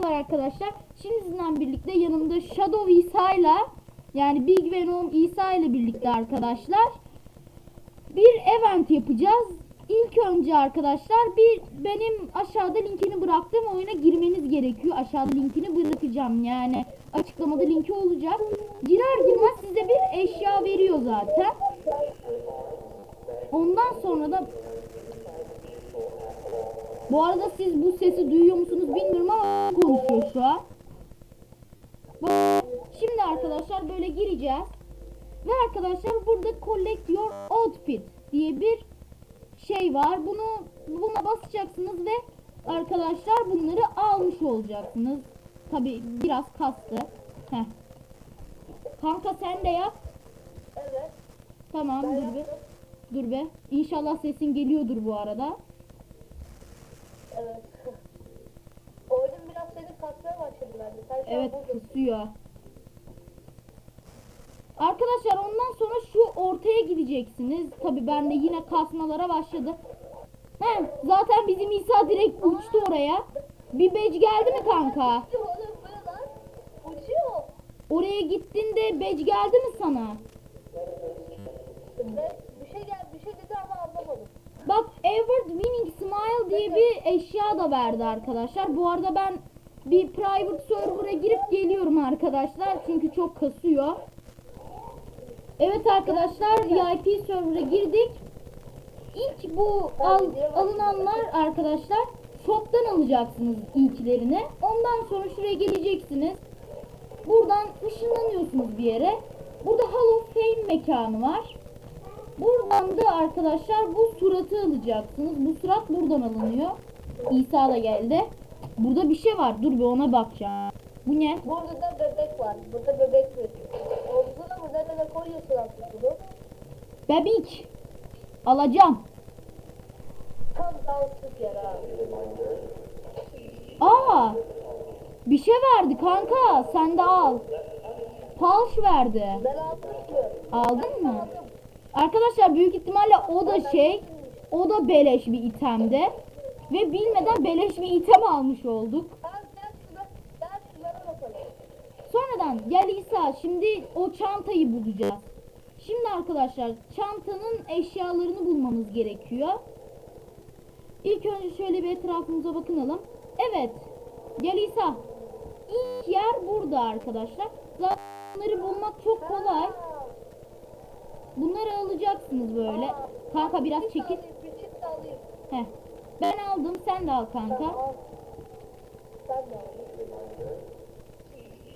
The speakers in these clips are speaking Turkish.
Merhabalar arkadaşlar. Şimdi sizinle birlikte yanımda Shadow İsa'yla yani Big Venom İsa ile birlikte arkadaşlar bir event yapacağız. İlk önce arkadaşlar bir benim aşağıda linkini bıraktığım oyuna girmeniz gerekiyor. Aşağıda linkini bırakacağım yani açıklamada linki olacak. Girer girmez size bir eşya veriyor zaten. Ondan sonra da bu arada siz bu sesi duyuyor musunuz bilmiyorum ama konuşuyor şu an. Şimdi arkadaşlar böyle gireceğiz. Ve arkadaşlar burada collect your outfit diye bir şey var. Bunu buna basacaksınız ve arkadaşlar bunları almış olacaksınız. Tabi biraz kastı. Heh. Kanka sen de yap. Evet. Tamam dur be. Dur be. İnşallah sesin geliyordur bu arada. Evet. Oyun biraz seni kasmaya başladı bence. Sen şu Evet kusuyor. Arkadaşlar ondan sonra şu ortaya gideceksiniz. Tabi ben de yine kasmalara başladı. He, zaten bizim İsa direkt uçtu oraya. Bir bec geldi mi kanka? Uçuyor. Oraya gittin de bec geldi mi sana? Bir şey gel bir şey dedi ama anlamadım. Bak Ever Winning Smile diye bir eşya da verdi arkadaşlar. Bu arada ben bir private server'a girip geliyorum arkadaşlar. Çünkü çok kasıyor. Evet arkadaşlar VIP server'a girdik. İlk bu al, alınanlar arkadaşlar shop'tan alacaksınız ilklerini. Ondan sonra şuraya geleceksiniz. Buradan ışınlanıyorsunuz bir yere. Burada Hall of Fame mekanı var. Buradan da arkadaşlar bu suratı alacaksınız. Bu surat buradan alınıyor. İsa da geldi. Burada bir şey var. Dur bir ona bakacağım. Bu ne? Burada da bebek var. Burada bebek veriyor. Omzuna mı nereye koyuyorsun artık bunu? Bebek. Alacağım. Tam danslık yer. Aa! Bir şey verdi kanka. Sen de al. Falş verdi. Ben aldım mı? Aldın mı? Arkadaşlar büyük ihtimalle o da şey, o da beleş bir itemde. Ve bilmeden beleş bir item almış olduk. Sonradan gel İsa şimdi o çantayı bulacağız. Şimdi arkadaşlar çantanın eşyalarını bulmamız gerekiyor. İlk önce şöyle bir etrafımıza bakınalım. Evet. Gel İsa. İlk yer burada arkadaşlar. Zaten bunları bulmak çok kolay. Bunları alacaksınız böyle. Kanka biraz bir çekil. çift alayım. Heh. Ben aldım sen de al kanka.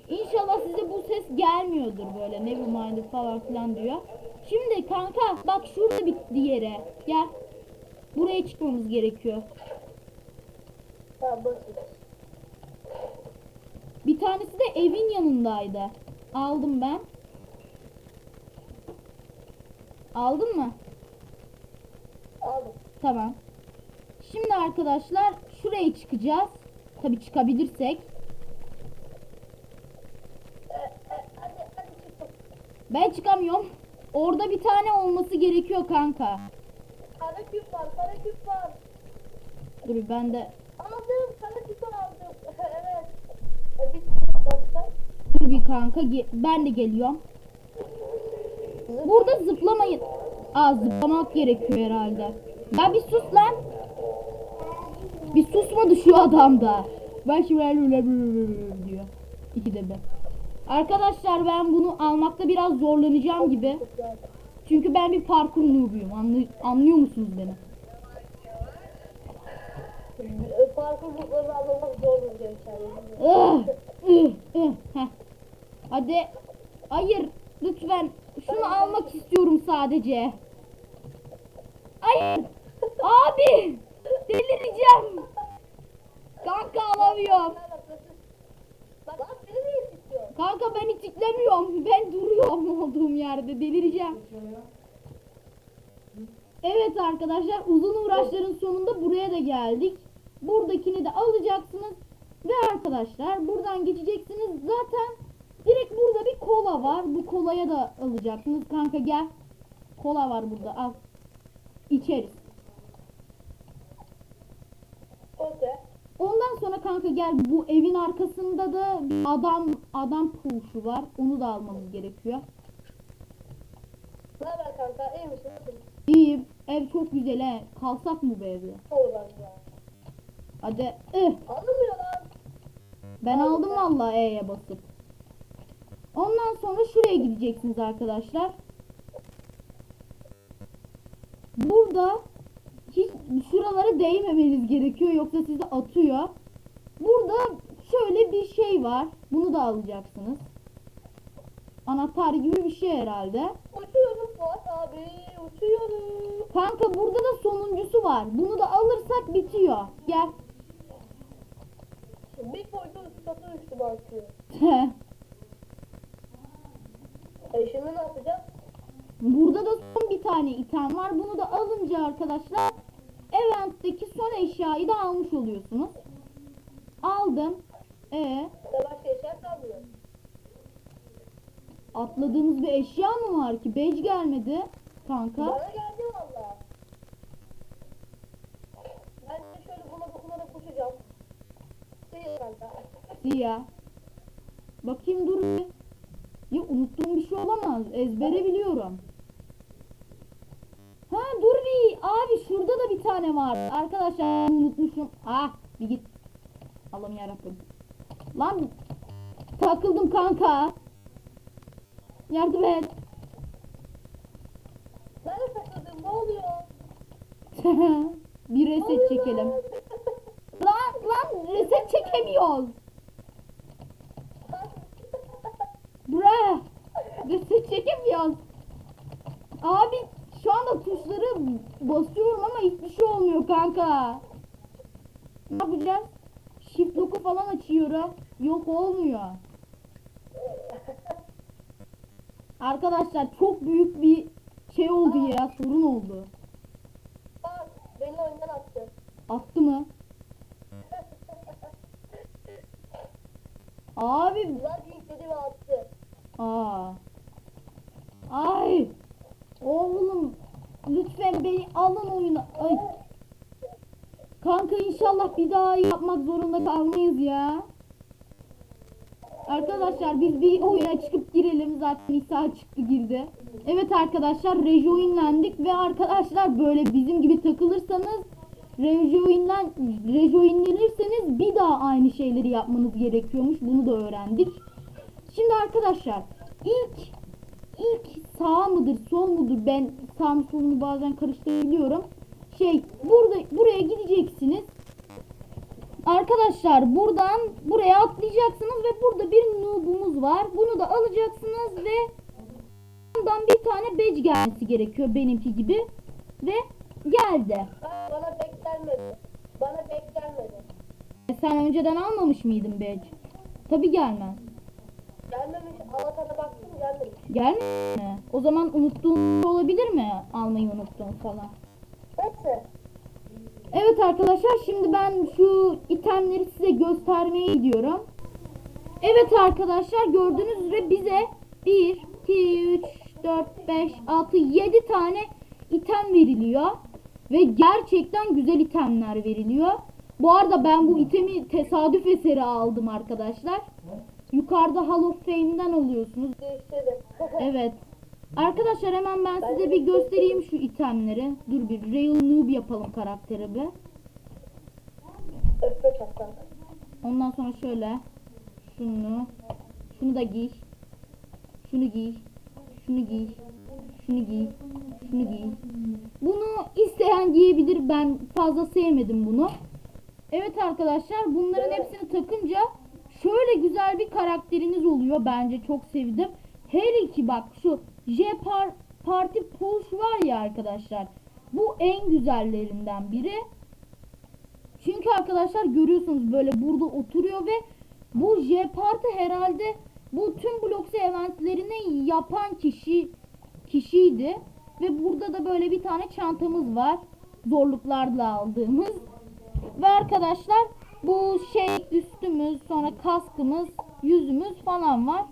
İnşallah size bu ses gelmiyordur böyle Nevermind falan filan diyor. Şimdi kanka bak şurada bitti yere. Gel. Buraya çıkmamız gerekiyor. Bir tanesi de evin yanındaydı. Aldım ben. Aldın mı? Aldım. Tamam. Şimdi arkadaşlar şuraya çıkacağız. Tabi çıkabilirsek. Ben çıkamıyorum. Orada bir tane olması gerekiyor kanka. Kara küp var, kara küp var. Dur ben de Aldım, kara küp aldım. evet. E, bir başka. dur bir kanka ben de geliyorum. Burada zıplamayın. Aa zıplamak gerekiyor herhalde. Ya bir sus lan. Bir susmadı şu adam da. Ben şimdi öyle diyor. İkide bir. Arkadaşlar ben bunu almakta biraz zorlanacağım gibi. Çünkü ben bir parkur noob'uyum. Anlay- anlıyor musunuz beni? Parkurlukları anlamak zor heh. Hadi. Hayır. Lütfen. Şunu almak istiyorum sadece. Hayır. Abi. Delireceğim. Kanka alamıyorum. Bak, bak seni niye istiyor? Kanka ben hiç itlemiyorum. Ben duruyorum olduğum yerde. Delireceğim. Evet arkadaşlar uzun uğraşların sonunda buraya da geldik. Buradakini de alacaksınız. Ve arkadaşlar buradan geçeceksiniz. Zaten direkt burada bir kola var. Bu kolaya da alacaksınız. Kanka gel. Kola var burada al. İçeriz. Okey. Ondan sonra kanka gel bu evin arkasında da bir adam adam pulşu var. Onu da almamız gerekiyor. Ne haber kanka? İyi misin? Nasılsın? İyi. Ev çok güzel he. Kalsak mı bu evde? Oradan ya. Hadi. ıh. Anlamıyor lan. Ben aldım vallahi E'ye basıp. Ondan sonra şuraya gideceksiniz arkadaşlar. Burada hiç şuralara değmemeniz gerekiyor yoksa sizi atıyor. Burada şöyle bir şey var. Bunu da alacaksınız. Anahtar gibi bir şey herhalde. Uçuyorum Fuat abi. Uçuyorum. Kanka burada da sonuncusu var. Bunu da alırsak bitiyor. Gel. Bir koydum çatı üstü bakıyor. E şimdi ne yapacağız? Burada da son bir tane item var. Bunu da alınca arkadaşlar Event'teki son eşyayı da almış oluyorsunuz. Aldım. E Burada başka eşya kalmıyor. Atladığımız bir eşya mı var ki? Badge gelmedi kanka. Bana geldi valla. Ben de şöyle buna dokunarak uçacağım. Değil kanka. Siyah. Bakayım dur bir. Ya unuttuğum bir şey olamaz. Ezbere biliyorum. Ha dur bir. Abi şurada da bir tane var. Arkadaşlar unutmuşum. Ah bir git. Allah'ım yarabbim. Lan takıldım kanka. Yardım et. Nerede takıldım? Ne oluyor? bir reset çekelim. Lan lan reset çekemiyoruz. Bre. Reset çekemiyoruz. Abi şu anda tuşları basıyorum ama hiçbir şey olmuyor kanka. Ne yapacağız? Shift lock'u falan açıyorum. Yok olmuyor. Arkadaşlar çok büyük bir şey oldu ya sorun oldu. Bak beni oyundan attı. Attı mı? Abi bir dedi ve attı. Aa. Ay. Oğlum lütfen beni alın oyuna. Ay. Kanka inşallah bir daha yapmak zorunda kalmayız ya. Arkadaşlar biz bir oyuna çıkıp girelim. Zaten İsa çıktı girdi. Evet arkadaşlar rejoinlendik ve arkadaşlar böyle bizim gibi takılırsanız rejoinlen rejoinlenirseniz bir daha aynı şeyleri yapmanız gerekiyormuş. Bunu da öğrendik. Şimdi arkadaşlar ilk ilk sağ mıdır sol mudur ben sağ mı solunu bazen karıştırabiliyorum. Şey burada buraya gideceksiniz. Arkadaşlar buradan buraya atlayacaksınız ve burada bir noob'umuz var. Bunu da alacaksınız ve bundan bir tane badge gelmesi gerekiyor benimki gibi. Ve geldi. Bana pek gelmedi. Bana pek gelmedi. E, Sen önceden almamış mıydın badge? Tabi gelmez. Gelmemiş. Avatar'a baktım gelmemiş. Gelmedi mi? O zaman unuttuğun olabilir mi? Almayı unuttuğun falan. Evet arkadaşlar şimdi ben şu itemleri size göstermeye gidiyorum. Evet arkadaşlar gördüğünüz üzere bize 1, 2, 3, 4, 5, 6, 7 tane item veriliyor. Ve gerçekten güzel itemler veriliyor. Bu arada ben bu itemi tesadüf eseri aldım arkadaşlar. Yukarıda Hall of Fame'den alıyorsunuz. Evet. Arkadaşlar hemen ben size bir göstereyim şu itemleri. Dur bir Real Noob yapalım karakteri çaktan. Ondan sonra şöyle şunu şunu da giy. Şunu giy. Şunu giy. Şunu giy. Şunu giy. Bunu isteyen giyebilir. Ben fazla sevmedim bunu. Evet arkadaşlar bunların hepsini takınca şöyle güzel bir karakteriniz oluyor. Bence çok sevdim. Hele ki bak şu J Par Party Pulse var ya arkadaşlar. Bu en güzellerinden biri. Çünkü arkadaşlar görüyorsunuz böyle burada oturuyor ve bu J Party herhalde bu tüm Bloxy eventlerini yapan kişi kişiydi. Ve burada da böyle bir tane çantamız var. Zorluklarla aldığımız. Ve arkadaşlar bu şey üstümüz sonra kaskımız yüzümüz falan var.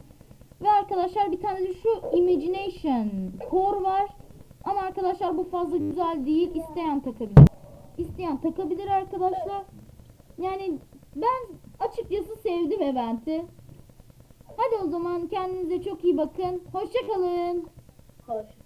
Ve arkadaşlar bir tane de şu Imagination Core var. Ama arkadaşlar bu fazla güzel değil. İsteyen takabilir. İsteyen takabilir arkadaşlar. Yani ben açıkçası sevdim eventi. Hadi o zaman kendinize çok iyi bakın. Hoşça kalın. Hoş.